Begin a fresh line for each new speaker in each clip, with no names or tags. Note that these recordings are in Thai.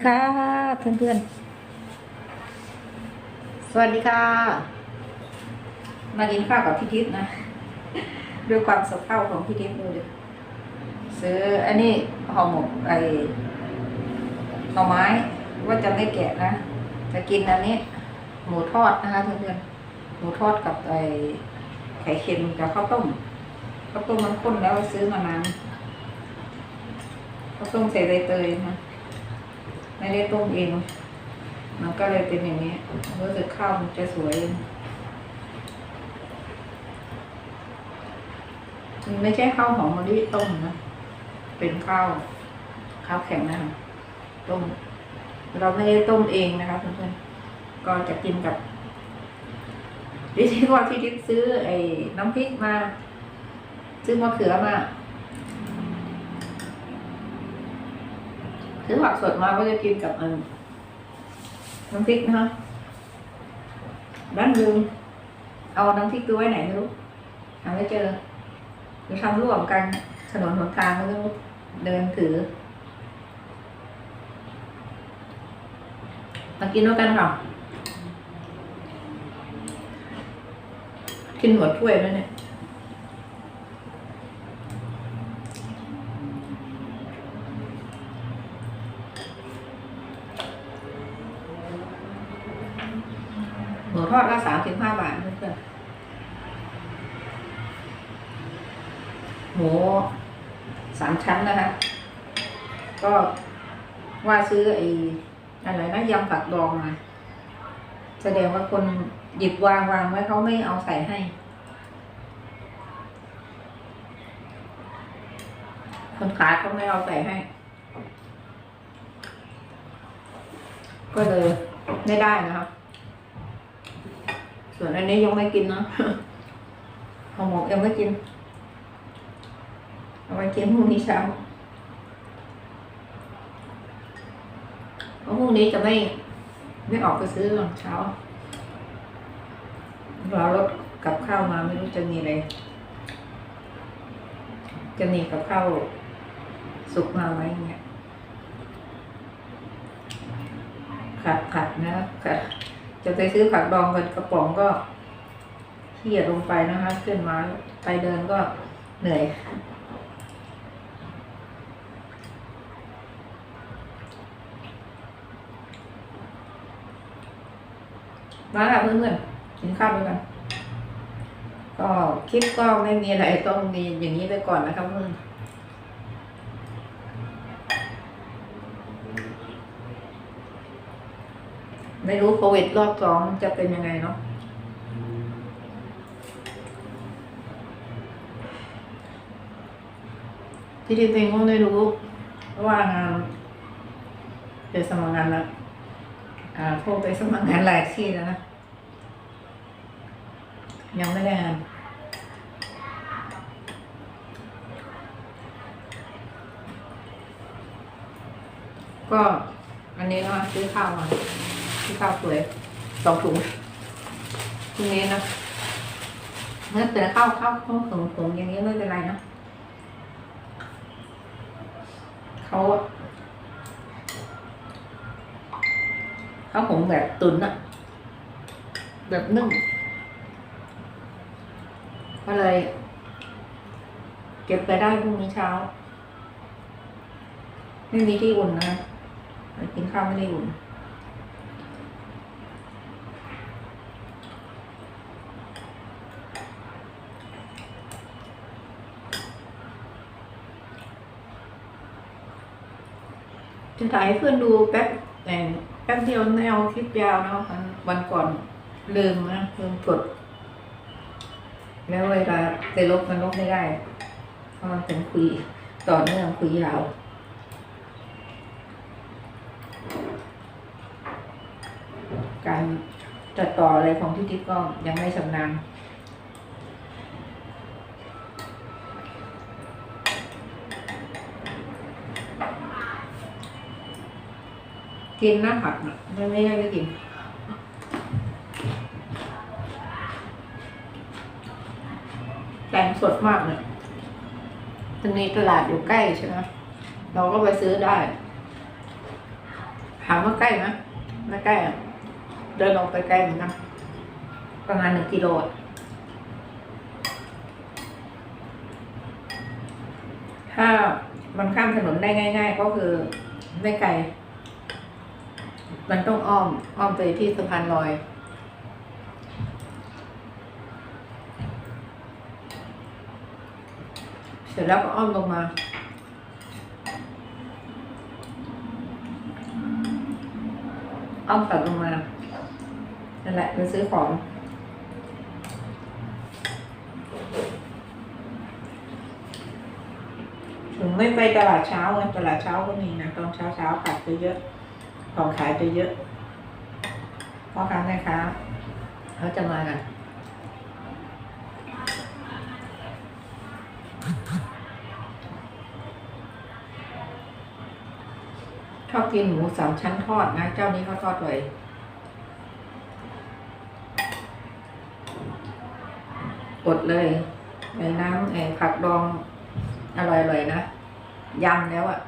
ค่ะเพื่อนเพื่อน
สวัสดีค่ะ
ๆมากินข้าวกับพี่ทิพย์นะด้วยความสะเพร่าของพี่ทิพย์ดูดิซื้ออันนี้ห่อหมกไอหน่อไม้ว่าจะไม่แกะนะ จะกินอันนี้ หมูทอดนะคะเพื่อนๆหมูทอดกับไอไข่เค็มกับข้าวต้มข้าวต้มมันข้นแล้วซื้อมานานข้าวต้มใส่ใบเตยนะ ไม่ได้ต้มเอง มันก็เลยเป็นอย่างนี้รู้สึกข้าวมันจะสวยมันไม่ใช่ข้าวหอมมะลิต้มนะ เป็นข้าวข้าวแข็งนะคะต้ม เราไม่ได้ต้มเองนะคะเพื่อนๆก็จะกินกับวิธีว่าพี่ทิพย์ซื้อไอ้น้ำพริกมา ซื้อมะเขือมา ซื้อผักสดมาก็จะกินกับอันน้ำพริกนะคะด้านลืมเอาน้ำพริกตัวไว้ไหนไม่รู้หาไม่เจอหรือทำร่วมกันถนนหนทางก็ไม่รู้เดินถือมากินด้วยกันค่ะกินหมดถ้วยแล้วเนี่ย หมูทอดละสามสิบห้าบาทเพื่อนๆหมูสามชั้นนะคะ ก็ว่าซื้อไอ้อะไรนะยำผักดองมา แสดงว่าคนหยิบวางวางไว้เขาไม่เอาใส่ให้ คนขายเขาไม่เอาใส่ให้ ก็เลยไม่ได้นะครับ ส่วนอันนี้ยังไม่กินนะห่อหมกยังไม่กิน เอาไว้กินพรุ่งนี้เช้าเพราะพรุ่งนี้จะไม่ไม่ออกไปซื้อตอนเช้ารอรถกับข้าวมาไม่รู้จะมีอะไรจะมีกับข้าวสุกมาไว้เนี่ยขัดขัดนะขัด จะไปซื้อผักดองกันกระป๋องก็เขี่ยลงไปนะคะ ขึ้นมาไปเดินก็เหนื่อย มาค่ะเพื่อนๆกินข้าวด้วยกัน ก็คลิปก็ไม่มีอะไรต้องมีอย่างนี้ไปก่อนนะครับเพื่อน ไม่รู้โควิดรอบสองจะเป็นยังไงเนาะที่จริงก็ไม่รู้ว่างานไปสมัครงานแล้วอ่าโทรไปสมัครงานหลายที่แล้วนะ ยังไม่ได้งานก็อันนี้ก็ซื้อข้าวมา ซื้อข้าวสวยสองถุงทีนี้นะเมื่อแต่ข้าวข้าวข้าวถุงถุงอย่างนี้ไม่เป็นไรนะเขาเขาผงแบบตุนอะแบบนึ่งก็เลย เก็บไปได้พรุ่งนี้เช้าไม่มีที่อุ่นนะกินข้าวไม่ได้อุ่น จะถ่ายให้เพื่อนดูแป๊บแต่แป๊บเดียวไม่เอาคลิปยาวเนาะวันก่อนลืมนะลืมกดแล้วเวลาไปลบมันลบไม่ได้เพราะมันเป็นคุยต่อเนื่องคุยยาวการตัดต่ออะไรของพี่ทิพย์ก็ยังไม่ชำนาญ กินนะผักนะไม่ไม่ได้ไม่กินแตงสดมากเลยตรงนี้ตลาดอยู่ใกล้ใช่ไหมเราก็ไปซื้อได้ถามว่าใกล้ไหมไม่ใกล้อะเดินออกไปไกลเหมือนกันประมาณหนึ่งกิโลถ้ามันข้ามถนนได้ง่าย ๆ ก็คือไม่ไกล มันต้องอ้อม อ้อมไปที่สะพานลอย เสร็จแล้วก็อ้อมลงมา อ้อมตัดลงมา นั่นแหละไปซื้อของถึงไม่ไปตลาดเช้าไงตลาดเช้าก็มีนะตอนเช้าเช้าๆผัดเยอะ ของขายจะเยอะพ่อค้าแม่ค้าเขาจะมากันชอบกินหมูสามชั้นทอดนะ เจ้านี้เขาทอดเลยกดเลยในน้ำไอ้ผักดองอร่อยๆนะยำแล้วอะ่ะ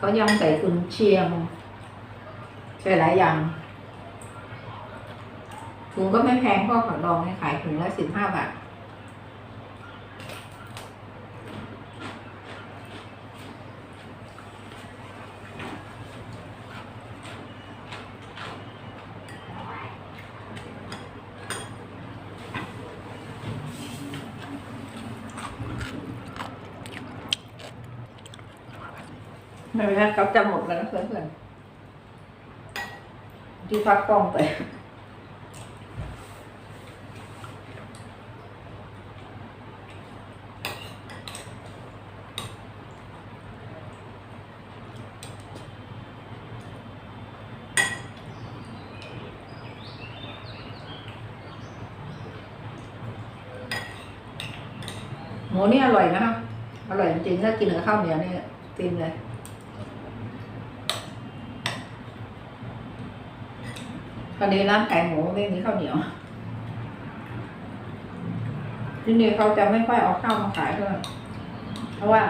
เขายำใส่กุนเชียงใส่หลายอย่างถุงก็ไม่แพงเพราะผักดองให้ขายถุงละสิบห้าบาท ไม่เป็นไรเขาจะหมดแล้วนะเพื่อนๆที่พักกล้องไปหมูนี่อร่อยนะคะอร่อยจริงๆถ้ากินกับข้าวเหนียวนี่ฟินเลย ตอนนี้ร้านขายหมูไม่มีข้าวเหนียว ที่นี่เขาจะไม่ค่อยเอาข้าวมาขายด้วยเพราะว่า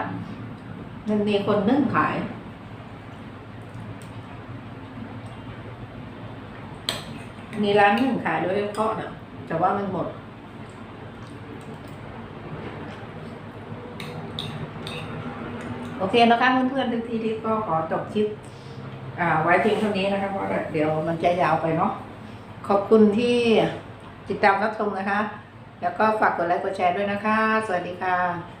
มันมีคนนึ่งขายมีร้านนึ่งขายโดยเฉพาะนะแต่ว่ามันหมดโอเคนะคะเพื่อนๆทุกทีที่ก็ขอจบคลิป อ่าไว้เพียงเท่านี้นะคะเพราะเดี๋ยวมันจะยาวไปเนาะขอบคุณที่ติดตามรับชมนะคะ แล้วก็ฝากกดไลค์กดแชร์ด้วยนะคะ สวัสดีค่ะ